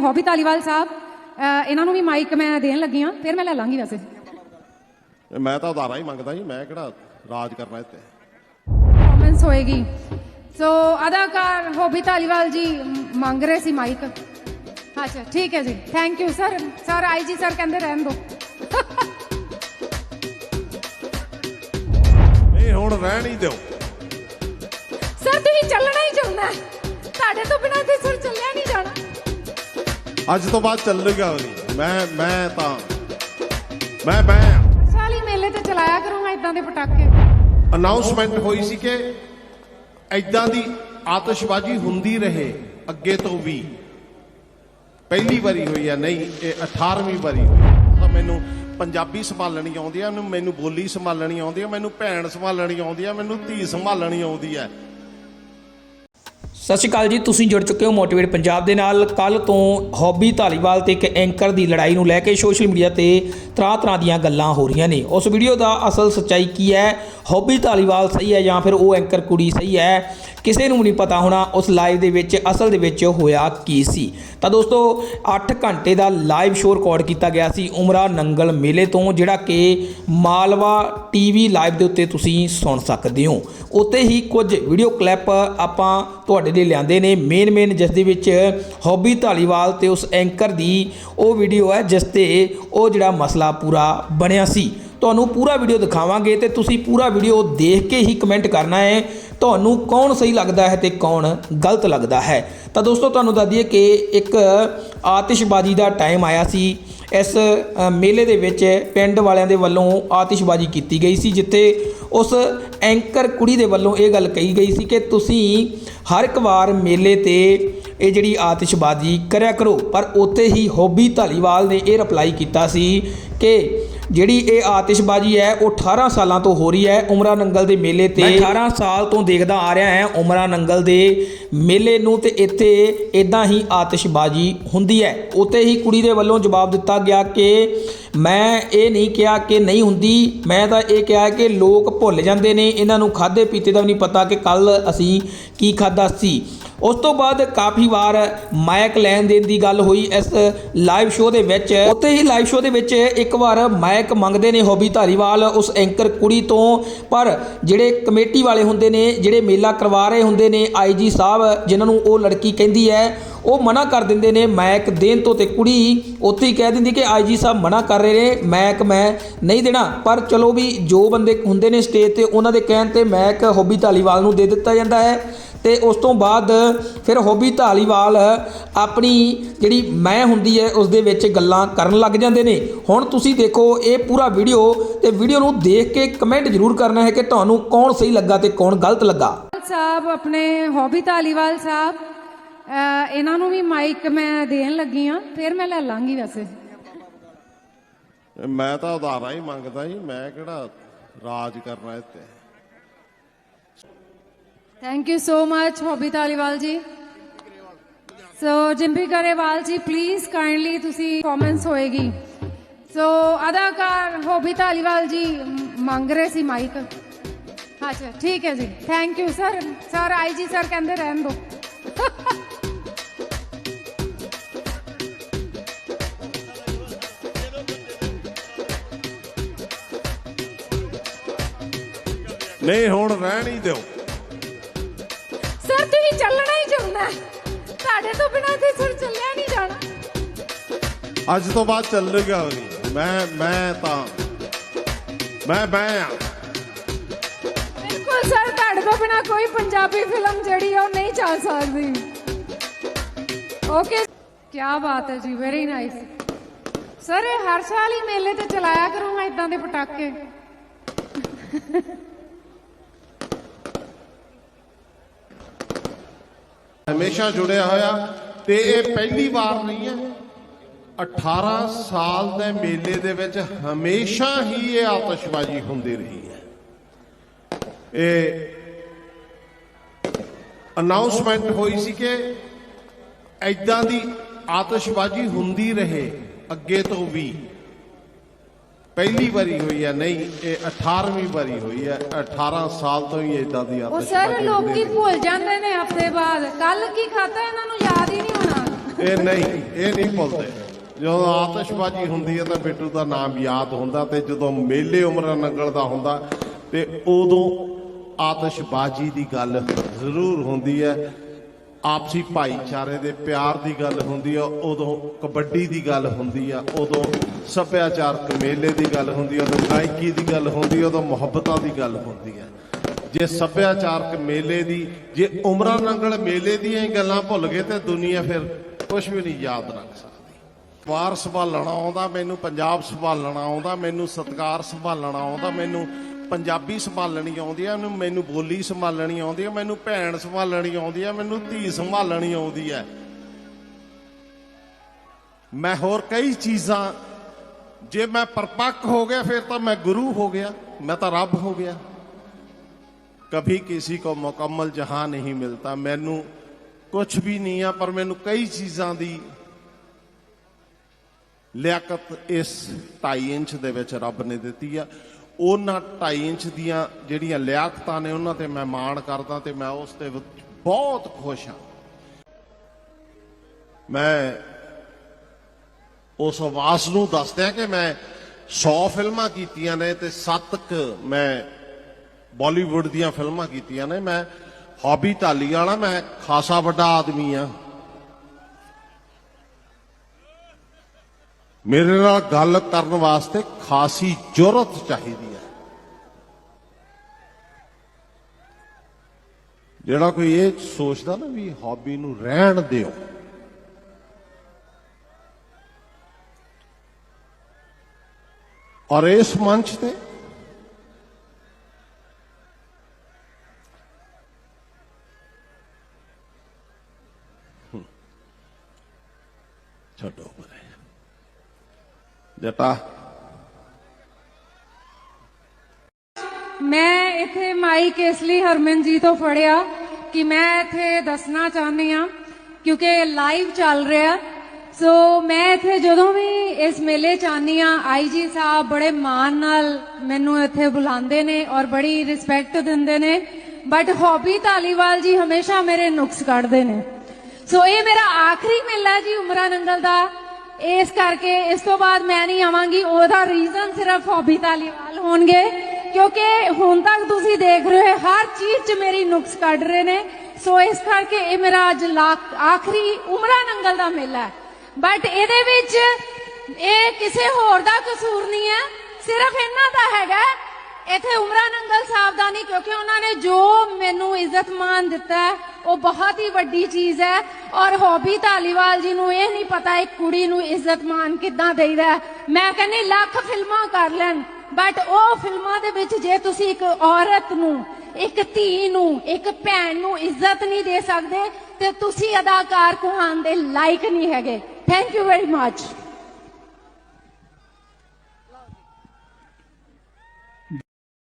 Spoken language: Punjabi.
ਹੌਬੀ ਧਾਲੀਵਾਲ ਸਾਹਿਬ ਇਹਨਾਂ ਨੂੰ ਵੀ ਮਾਈਕ ਮੈਂ ਦੇਣ ਲੱਗੀ ਹਾਂ ਫਿਰ ਮੈਂ ਲੈ ਲਾਂਗੀ ਵੈਸੇ। ਮੈਂ ਤਾਂ ਉਧਾਰਾ ਹੀ ਮੰਗਦਾ ਜੀ ਮੈਂ ਕਿਹੜਾ ਰਾਜ ਕਰਨਾ ਇੱਥੇ? ਪਰਫਾਰਮੈਂਸ ਹੋਏਗੀ। ਸੋ ਅਦਾਕਾਰ ਹੌਬੀ ਧਾਲੀਵਾਲ ਜੀ ਮੰਗ ਰਹੇ ਸੀ ਮਾਈਕ ਅੱਛਾ ਠੀਕ ਹੈ ਜੀ। Thank you sir sir I G sir ਕਹਿੰਦੇ ਰਹਿਣ ਦਿਓ ਨਹੀਂ ਹੁਣ ਰਹਿਣ ਹੀ ਦਿਓ। ਸਰ ਤੁਸੀਂ ਚੱਲਣਾ ਹੀ ਚੱਲਣਾ। ਹੈ। ਤੁਹਾਡੇ ਤੋਂ ਬਿਨਾਂ ਤੇ ਸਰ ਚੱਲਿਆ ਨਹੀਂ ਜਾਣਾ। ਅੱਜ ਤੋਂ ਬਾਅਦ ਚੱਲੇਗਾ ਨਹੀਂ। ਮੈਂ ਮੈਂ ਤਾਂ ਮੈਂ ਮੈਂ ਸਾਲੀ ਮੇਲੇ ਤੇ ਚਲਾਇਆ ਕਰੂੰਗਾ ਇਦਾਂ ਦੇ ਪਟਾਕੇ। ਅਨਾਉਂਸਮੈਂਟ ਹੋਈ ਸੀ ਕਿ ਐਦਾਂ ਦੀ ਆਤਿਸ਼ਬਾਜ਼ੀ ਹੁੰਦੀ ਰਹੇ ਅੱਗੇ ਤੋਂ ਵੀ। ਪਹਿਲੀ ਵਾਰੀ ਹੋਈ ਆ ਨਹੀਂ ਇਹ 18ਵੀਂ ਵਾਰੀ ਹੋਈ ਤਾਂ ਮੈਨੂੰ ਪੰਜਾਬੀ ਸੰਭਾਲਣੀ ਆਉਂਦੀ ਆ ਮੈਨੂੰ ਬੋਲੀ ਸੰਭਾਲਣੀ ਆਉਂਦੀ ਆ ਮੈਨੂੰ ਭੈਣ ਸੰਭਾਲਣੀ ਆਉਂਦੀ ਆ ਮੈਨੂੰ ਧੀ ਸੰਭਾਲਣੀ ਆਉਂਦੀ ਆ। ਸਤਿ ਸ਼੍ਰੀ ਅਕਾਲ ਜੀ, ਤੁਸੀਂ ਜੁੜ ਚੁੱਕੇ ਹੋ ਮੋਟੀਵੇਟ ਪੰਜਾਬ ਦੇ ਨਾਲ। ਕੱਲ ਤੋਂ ਹੌਬੀ ਧਾਲੀਵਾਲ ਤੇ ਇੱਕ ਐਂਕਰ ਦੀ ਲੜਾਈ ਨੂੰ ਲੈ ਕੇ ਸੋਸ਼ਲ ਮੀਡੀਆ ਤੇ ਤਰ੍ਹਾਂ ਤਰ੍ਹਾਂ ਦੀਆਂ ਗੱਲਾਂ ਹੋ ਰਹੀਆਂ ਨੇ। ਉਸ ਵੀਡੀਓ ਦਾ ਅਸਲ ਸੱਚਾਈ ਕੀ ਹੈ? ਹੌਬੀ ਧਾਲੀਵਾਲ ਸਹੀ ਹੈ ਜਾਂ ਫਿਰ ਉਹ ਐਂਕਰ ਕੁੜੀ ਸਹੀ ਹੈ? ਕਿਸੇ ਨੂੰ ਵੀ ਨਹੀਂ ਪਤਾ ਹੋਣਾ, ਉਸ ਲਾਈਵ ਦੇ ਵਿੱਚ, ਅਸਲ ਦੇ ਵਿੱਚ ਹੋਇਆ ਕੀ ਸੀ? ਤਾਂ ਦੋਸਤੋ 8 ਘੰਟੇ ਦਾ ਲਾਈਵ ਸ਼ੋਅ ਰਿਕਾਰਡ ਕੀਤਾ ਗਿਆ ਸੀ ਉਮਰਾ ਨੰਗਲ ਮੇਲੇ ਤੋਂ, ਜਿਹੜਾ ਕਿ ਮਾਲਵਾ ਟੀਵੀ ਲਾਈਵ ਦੇ ਉੱਤੇ ਤੁਸੀਂ ਸੁਣ ਸਕਦੇ ਹੋ। ਉੱਤੇ ਹੀ ਕੁਝ ਵੀਡੀਓ ਕਲਿੱਪ ਆਪਾਂ ਤੁਹਾਡੇ ਲਈ ਲਿਆਂਦੇ ਨੇ। ਮੇਨ ਮੇਨ ਜਿਸ ਦੇ ਵਿੱਚ ਹੌਬੀ ਧਾਲੀਵਾਲ ਤੇ ਉਸ ਐਂਕਰ ਦੀ ਉਹ ਵੀਡੀਓ ਹੈ, ਜਿਸ ਤੇ ਉਹ ਜਿਹੜਾ ਮਸਲਾ ਪੂਰਾ ਬਣਿਆ ਸੀ। ਤੁਹਾਨੂੰ ਪੂਰਾ ਵੀਡੀਓ ਦਿਖਾਵਾਂਗੇ ਤੇ ਤੁਸੀਂ ਪੂਰਾ ਵੀਡੀਓ ਦੇਖ ਕੇ ਹੀ ਕਮੈਂਟ ਕਰਨਾ ਹੈ, ਤੁਹਾਨੂੰ ਕੌਣ ਸਹੀ ਲੱਗਦਾ ਹੈ ਤੇ ਕੌਣ ਗਲਤ ਲੱਗਦਾ ਹੈ। ਤਾਂ ਦੋਸਤੋ, ਤੁਹਾਨੂੰ ਦੱਸ ਦਈਏ ਕਿ ਇੱਕ ਆਤਿਸ਼ਬਾਜ਼ੀ ਦਾ ਟਾਈਮ ਆਇਆ ਸੀ। ਇਸ ਮੇਲੇ ਦੇ ਵਿੱਚ ਪਿੰਡ ਵਾਲਿਆਂ ਦੇ ਵੱਲੋਂ ਆਤਿਸ਼ਬਾਜ਼ੀ ਕੀਤੀ ਗਈ ਸੀ, ਜਿੱਥੇ ਉਸ ਐਂਕਰ ਕੁੜੀ ਦੇ ਵੱਲੋਂ ਇਹ ਗੱਲ ਕਹੀ ਗਈ ਸੀ ਕਿ ਤੁਸੀਂ ਹਰ ਇੱਕ ਵਾਰ ਮੇਲੇ ਤੇ ਇਹ ਜਿਹੜੀ ਆਤਿਸ਼ਬਾਜ਼ੀ ਕਰਿਆ ਕਰੋ। ਪਰ ਉੱਥੇ ਹੀ ਹੋਬੀ ਧਾਲੀਵਾਲ ਨੇ ਇਹ ਰਿਪਲਾਈ ਕੀਤਾ ਸੀ ਕਿ ਜਿਹੜੀ ਇਹ ਆਤਿਸ਼ਬਾਜ਼ੀ ਹੈ, ਉਹ 18 ਸਾਲਾਂ ਤੋਂ ਹੋ ਰਹੀ ਹੈ ਉਮਰਾ ਨੰਗਲ ਦੇ ਮੇਲੇ ਤੇ। ਮੈਂ 18 ਸਾਲ ਤੋਂ ਦੇਖਦਾ ਆ ਰਿਹਾ ਹਾਂ ਉਮਰਾ ਨੰਗਲ ਦੇ ਮੇਲੇ ਨੂੰ ਤੇ ਇੱਥੇ ਇਦਾਂ ਹੀ ਆਤਿਸ਼ਬਾਜ਼ੀ ਹੁੰਦੀ ਹੈ। ਉੱਤੇ ਹੀ ਕੁੜੀ ਦੇ ਵੱਲੋਂ ਜਵਾਬ ਦਿੱਤਾ ਗਿਆ ਕਿ ਮੈਂ ਇਹ ਨਹੀਂ ਕਿਹਾ ਕਿ ਨਹੀਂ ਹੁੰਦੀ। ਮੈਂ ਤਾਂ ਇਹ ਕਿਹਾ ਕਿ ਲੋਕ ਭੁੱਲ ਜਾਂਦੇ ਨੇ। ਇਹਨਾਂ ਨੂੰ ਖਾਦੇ ਪੀਤੇ ਦਾ ਵੀ ਨਹੀਂ ਪਤਾ ਕਿ ਕੱਲ ਅਸੀਂ ਕੀ ਖਾਦਾ ਸੀ। ਉਸ ਤੋਂ ਬਾਅਦ ਕਾਫੀ ਵਾਰ ਮਾਈਕ ਲੈਣ ਦੇਣ ਦੀ ਗੱਲ ਹੋਈ ਇਸ ਲਾਈਵ ਸ਼ੋਅ ਦੇ ਵਿੱਚ। ਉੱਥੇ ਹੀ ਲਾਈਵ ਸ਼ੋਅ ਦੇ ਵਿੱਚ ਇੱਕ ਵਾਰ ਮਾਈਕ ਮੰਗਦੇ ਨੇ ਹੋਬੀ ਧਾਰੀਵਾਲ, ਉਸ ਐਂਕਰ ਕੁੜੀ ਤੋਂ। ਪਰ ਜਿਹੜੇ ਕਮੇਟੀ ਵਾਲੇ ਹੁੰਦੇ ਨੇ, ਜਿਹੜੇ ਮੇਲਾ ਕਰਵਾ ਰਹੇ ਹੁੰਦੇ ਨੇ ਆਈਜੀ ਸਾਹਿਬ, ਜਿਨ੍ਹਾਂ ਨੂੰ ਉਹ ਲੜਕੀ ਕਹਿੰਦੀ ਹੈ ਉਹ ਮਨਾ ਕਰ ਦਿੰਦੇ ਨੇ ਮੈਕ ਦੇਣ ਤੋਂ ਤੇ ਕੁੜੀ ਉੱਥੇ ਹੀ ਕਹਿ ਦਿੰਦੀ ਕਿ ਆਈਜੀ ਸਾਹਿਬ ਮਨਾ ਕਰ ਰਹੇ ਨੇ ਮੈਕ ਮੈਂ ਨਹੀਂ ਦੇਣਾ। ਪਰ ਚਲੋ ਵੀ ਜੋ ਬੰਦੇ ਹੁੰਦੇ ਨੇ ਸਟੇਜ ਤੇ, ਉਹਨਾਂ ਦੇ ਕਹਿਣ ਤੇ ਮੈਕ ਹੋਬੀ ਧਾਲੀਵਾਲ ਨੂੰ ਦੇ ਦਿੱਤਾ ਜਾਂਦਾ ਹੈ। ਤੇ ਉਸ ਤੋਂ ਬਾਅਦ ਫਿਰ ਹੋਬੀ ਧਾਲੀਵਾਲ ਆਪਣੀ ਜਿਹੜੀ ਮੈਂ ਹੁੰਦੀ ਹੈ, ਉਸ ਦੇ ਵਿੱਚ ਗੱਲਾਂ ਕਰਨ ਲੱਗ ਜਾਂਦੇ ਨੇ। ਹੁਣ ਤੁਸੀਂ ਦੇਖੋ, ਇਹ ਪੂਰਾ ਵੀਡੀਓ ਤੇ ਵੀਡੀਓ ਨੂੰ ਦੇਖ ਕੇ ਕਮੈਂਟ ਜ਼ਰੂਰ ਕਰਨਾ ਹੈ ਕਿ ਤੁਹਾਨੂੰ ਕੌਣ ਸਹੀ ਲੱਗਾ ਤੇ ਕੌਣ ਗਲਤ ਲੱਗਾ। ਸਾਹਿਬ, ਆਪਣੇ ਹੋਬੀ ਧਾਲੀਵਾਲ ਸਾਹਿਬ ਇਹਨਾਂ ਨੂੰ ਵੀ ਮਾਈਕ ਮੈਂ ਦੇਣ ਲੱਗੀ ਹਾਂ ਫਿਰ ਮੈਂ ਲੈ ਲਾਂਗੀ ਵੈਸੇ। ਮੈਂ ਤਾਂ ਉਧਾਰਾ ਹੀ ਮੰਗਦਾ ਜੀ ਮੈਂ ਕਿਹੜਾ ਰਾਜ ਕਰਨਾ ਇੱਥੇ। Thank you so much Hobby Dhaliwal ji. So Jimpy Grewal ਜੀ ਪਲੀਜ਼ ਕਾਈਂਡਲੀ ਤੁਸੀਂ ਪਰਫਾਰਮੈਂਸ ਹੋਏਗੀ। ਸੋ ਅਦਾਕਾਰ ਹੌਬੀ ਧਾਲੀਵਾਲ ਜੀ ਮੰਗ ਰਹੇ ਸੀ ਮਾਈਕ ਅੱਛਾ ਠੀਕ ਹੈ ਜੀ। Thank you sir sir I G sir ਕਹਿੰਦੇ ਰਹਿਣ ਦਿਓ। ਨਹੀਂ ਹੁਣ ਰਹਿਣ ਹੀ ਦਿਓ। ਸਰ ਤੁਸੀਂ ਚੱਲਣਾ ਹੀ ਚੱਲਣਾ ਹੈ। ਤੁਹਾਡੇ ਤੋਂ ਬਿਨਾਂ ਤੇ ਸਰ ਚੱਲਿਆ ਨਹੀਂ ਜਾਣਾ। ਅੱਜ ਤੋਂ ਬਾਅਦ ਚੱਲੇਗਾ ਨਹੀਂ। ਮੈਂ ਮੈਂ ਤਾਂ ਮੈਂ ਮੈਂ ਆ। ਬਿਲਕੁਲ ਸਰ ਤੁਹਾਡੇ ਤੋਂ ਬਿਨਾ ਕੋਈ ਪੰਜਾਬੀ ਫਿਲਮ ਜਿਹੜੀ ਆ ਉਹ ਨਹੀਂ ਚੱਲ ਸਕਦੀ। ਓਕੇ ਕੀ ਬਾਤ ਹੈ ਜੀ ਵੈਰੀ ਨਾਈਸ ਸਰ ਇਹ ਹਰ ਸਾਲ ਹੀ ਮੇਲੇ ਤੇ ਚਲਾਇਆ ਕਰੂੰਗਾ ਇਦਾਂ ਦੇ ਪਟਾਕੇ। ਹਮੇਸ਼ਾ ਜੁੜਿਆ ਹੋਇਆ ਤੇ ਇਹ ਪਹਿਲੀ ਵਾਰ ਨਹੀਂ ਹੈ। 18 ਸਾਲ ਦੇ ਮੇਲੇ ਦੇ ਵਿੱਚ ਹਮੇਸ਼ਾ ਹੀ ਇਹ ਆਤਿਸ਼ਬਾਜ਼ੀ ਹੁੰਦੀ ਰਹੀ ਹੈ। ਇਹ ਅਨਾਉਂਸਮੈਂਟ ਹੋਈ ਸੀ ਕਿ ਐਦਾਂ ਦੀ ਆਤਸ਼ਬਾਜ਼ੀ ਹੁੰਦੀ ਰਹੇ ਅੱਗੇ ਤੋਂ ਵੀ। ਪਹਿਲੀ ਵਾਰੀ ਹੋਈ ਹੈ ਨਹੀਂ ਇਹ 18ਵੀਂ ਵਾਰੀ ਹੋਈ ਹੈ 18 ਸਾਲ ਤੋਂ ਹੀ ਐਦਾਂ ਦੀ ਉਹ ਆਤਿਸ਼ਬਾਜ਼ੀ ਸਰ ਲੋਕੀ। ਭੁੱਲ ਜਾਂਦੇ ਨੇ ਹਫ਼ਤੇ ਬਾਅਦ? ਕੱਲ ਕੀ ਖਾਤਾ ਇਹਨਾਂ ਨੂੰ? ਯਾਦ ਹੀ ਨਹੀਂ ਹੋਣਾ। ਇਹ ਨਹੀਂ ਇਹ ਨਹੀਂ ਭੁੱਲਦੇ। ਜਦੋਂ ਆਤਿਸ਼ਬਾਜ਼ੀ ਹੁੰਦੀ ਹੈ ਤਾਂ ਬਿੱਟੂ ਦਾ ਨਾਮ ਯਾਦ ਹੁੰਦਾ ਤੇ ਜਦੋਂ ਮੇਲੇ ਉਮਰਾਂ ਨੰਗਲ ਦਾ ਹੁੰਦਾ ਤੇ ਉਦੋਂ ਆਤਿਸ਼ਬਾਜ਼ੀ ਦੀ ਗੱਲ ਜ਼ਰੂਰ ਹੁੰਦੀ ਹੈ ਆਪਸੀ ਭਾਈਚਾਰੇ ਦੇ ਪਿਆਰ ਦੀ ਗੱਲ ਹੁੰਦੀ ਆ, ਉਦੋਂ ਕਬੱਡੀ ਦੀ ਗੱਲ ਹੁੰਦੀ ਆ, ਉਦੋਂ ਸੱਭਿਆਚਾਰਕ ਮੇਲੇ ਦੀ ਗੱਲ ਹੁੰਦੀ ਆ, ਉਦੋਂ ਗਾਇਕੀ ਦੀ ਗੱਲ ਹੁੰਦੀ ਆ, ਉਦੋਂ ਮੁਹੱਬਤਾਂ ਦੀ ਗੱਲ ਹੁੰਦੀ ਆ। ਜੇ ਸੱਭਿਆਚਾਰਕ ਮੇਲੇ ਦੀ, ਜੇ ਉਮਰਾਂ ਨੰਗਲ ਮੇਲੇ ਦੀਆਂ ਹੀ ਗੱਲਾਂ ਭੁੱਲ ਗਏ ਤੇ ਦੁਨੀਆ ਫਿਰ ਕੁਝ ਵੀ ਨਹੀਂ ਯਾਦ ਰੱਖ ਸਕਦੀ। ਵਾਰ ਸੰਭਾਲਣਾ ਆਉਂਦਾ, ਮੈਨੂੰ ਪੰਜਾਬ ਸੰਭਾਲਣਾ ਆਉਂਦਾ, ਮੈਨੂੰ ਸਤਕਾਰ ਸੰਭਾਲਣਾ ਆਉਂਦਾ, ਮੈਨੂੰ ਪੰਜਾਬੀ ਸੰਭਾਲਣੀ ਆਉਂਦੀ ਆ ਮੈਨੂੰ ਮੈਨੂੰ ਬੋਲੀ ਸੰਭਾਲਣੀ ਆਉਂਦੀ ਆ, ਮੈਨੂੰ ਭੈਣ ਸੰਭਾਲਣੀ ਆਉਂਦੀ ਆ, ਮੈਨੂੰ ਧੀ ਸੰਭਾਲਣੀ ਆਉਂਦੀ ਆ। ਮੈਂ ਹੋਰ ਕਈ ਚੀਜ਼ਾਂ, ਜੇ ਮੈਂ ਪਰਪੱਕ ਹੋ ਗਿਆ, ਫਿਰ ਤਾਂ ਮੈਂ ਗੁਰੂ ਹੋ ਗਿਆ, ਮੈਂ ਤਾਂ ਰੱਬ ਹੋ ਗਿਆ। ਕभी ਕਿਸੇ को ਮੁਕੰਮਲ जहां ਨਹੀਂ मिलता ਮੈਨੂੰ ਕੁਝ ਵੀ ਨਹੀਂ ਆ, ਪਰ ਮੈਨੂੰ ਕਈ ਚੀਜ਼ਾਂ ਦੀ ਲਿਆਕਤ ਇਸ 2.5 ਇੰਚ ਦੇ ਵਿੱਚ ਰੱਬ ਨੇ ਦਿੱਤੀ ਆ। ਉਹਨਾਂ 2.5 ਇੰਚ ਦੀਆਂ ਜਿਹੜੀਆਂ ਲਿਆਕਤਾਂ ਨੇ ਉਹਨਾਂ ਤੇ ਮੈਂ ਮਾਣ ਕਰਦਾ ਤੇ ਮੈਂ ਉਸ ਤੇ ਬਹੁਤ ਖੁਸ਼ ਹਾਂ। ਮੈਂ ਉਸ ਆਵਾਸ ਨੂੰ ਦੱਸਦਿਆਂ ਕਿ ਮੈਂ 100 ਫਿਲਮਾਂ ਕੀਤੀਆਂ ਨੇ ਤੇ 7 ਕ ਮੈਂ ਬਾਲੀਵੁੱਡ ਦੀਆਂ ਫਿਲਮਾਂ ਕੀਤੀਆਂ ਨੇ। ਮੈਂ ਹੌਬੀ ਢਾਲੀ ਵਾਲਾ, ਮੈਂ ਖਾਸਾ ਵੱਡਾ ਆਦਮੀ ਆ ਮੇਰੇ ਨਾਲ ਗੱਲ ਕਰਨ ਵਾਸਤੇ ਖਾਸੀ ਜੁਰਤ ਚਾਹੀਦੀ ਹੈ। ਜਿਹੜਾ ਕੋਈ ਇਹ ਸੋਚਦਾ ਨਾ ਵੀ ਹੌਬੀ ਨੂੰ ਰਹਿਣ ਦਿਓ। ਔਰ ਇਸ ਮੰਚ ਤੇ ਛੱਡੋ ਪਰੇ ਜਟਾ ਮੈਂ ਇੱਥੇ ਮਾਈਕ ਇਸ ਲਈ ਹਰਮਨ ਜੀ ਤੋਂ ਫੜਿਆ ਕਿ ਮੈਂ ਇੱਥੇ ਦੱਸਣਾ ਚਾਹੁੰਦੀ ਆ ਕਿਉਂਕਿ ਲਾਈਵ ਚੱਲ ਰਿਹਾ। ਸੋ ਮੈਂ ਇੱਥੇ ਜਦੋਂ ਵੀ ਇਸ ਮੇਲੇ ਚ ਆਉਂਦੀ ਆ ਆਈਜੀ ਸਾਹਿਬ ਬੜੇ ਮਾਣ ਨਾਲ ਮੈਨੂੰ ਇੱਥੇ ਬੁਲਾਉਂਦੇ ਨੇ ਔਰ ਬੜੀ ਰਿਸਪੈਕਟ ਦਿੰਦੇ ਨੇ। ਬਟ ਹੌਬੀ ਧਾਲੀਵਾਲ ਜੀ ਹਮੇਸ਼ਾ ਮੇਰੇ ਨੁਕਸ ਕੱਢਦੇ ਨੇ। ਸੋ ਇਹ ਮੇਰਾ ਆਖਰੀ ਮੇਲਾ ਜੀ ਉਮਰਾ ਨੰਗਲ ਦਾ। ਇਸ ਕਰਕੇ ਇਸ ਤੋਂ ਬਾਅਦ ਮੈਂ ਨਹੀਂ ਆਵਾਂਗੀ। ਉਹਦਾ ਰੀਜ਼ਨ ਸਿਰਫ ਹੌਬੀ ਧਾਲੀਵਾਲ ਹੋਣਗੇ। ਕਿਉਂਕਿ ਹੁਣ ਤੱਕ ਤੁਸੀਂ ਦੇਖ ਰਹੇ ਹੋ, ਹਰ ਚੀਜ਼ 'ਚ ਮੇਰੀ ਨੁਕਸ ਕੱਢ ਰਹੇ ਨੇ। ਸੋ ਇਸ ਕਰਕੇ ਇਹ ਮੇਰਾ ਅੱਜ ਲਾ- ਆਖਰੀ ਉਮਰਾ ਨੰਗਲ ਦਾ ਮੇਲਾ ਹੈ। ਬਟ ਇਹਦੇ ਵਿੱਚ ਇਹ ਕਿਸੇ ਹੋਰ ਦਾ ਕਸੂਰ ਨਹੀਂ ਹੈ। ਸਿਰਫ ਇਹਨਾਂ ਦਾ ਹੈਗਾ ਇੱਥੇ ਉਮਰਾ ਨੰਗਲ ਸਾਹਿਬ ਦਾ ਨਹੀਂ, ਕਿਉਂਕਿ ਉਹਨਾਂ ਨੇ ਜੋ ਮੈਨੂੰ ਇੱਜ਼ਤ ਮਾਨ ਦਿੱਤਾ ਹੈ, ਉਹ ਬਹੁਤ ਹੀ ਵੱਡੀ ਚੀਜ਼ ਹੈ। ਔਰ ਹੌਬੀ ਧਾਲੀਵਾਲ ਜੀ ਨੂੰ ਇਹ ਨਹੀਂ ਪਤਾ ਇੱਕ ਕੁੜੀ ਨੂੰ ਇੱਜ਼ਤ ਮਾਨ ਕਿੱਦਾਂ ਦੇਈਦਾ ਮੈਂ ਕਹਿੰਦੀ, ਲੱਖ ਫਿਲਮਾਂ ਕਰ ਲੈਣ ਬਟ ਉਹ ਫਿਲਮਾਂ ਦੇ ਵਿੱਚ ਜੇ ਤੁਸੀਂ ਇੱਕ ਔਰਤ ਨੂੰ, ਇੱਕ ਧੀ ਨੂੰ, ਇੱਕ ਭੈਣ ਨੂੰ ਇੱਜ਼ਤ ਨਹੀਂ ਦੇ ਸਕਦੇ, ਤੇ ਤੁਸੀਂ ਅਦਾਕਾਰ ਕਹਾਣ ਦੇ ਲਾਇਕ ਨਹੀਂ ਹੈਗੇ। Thank you very much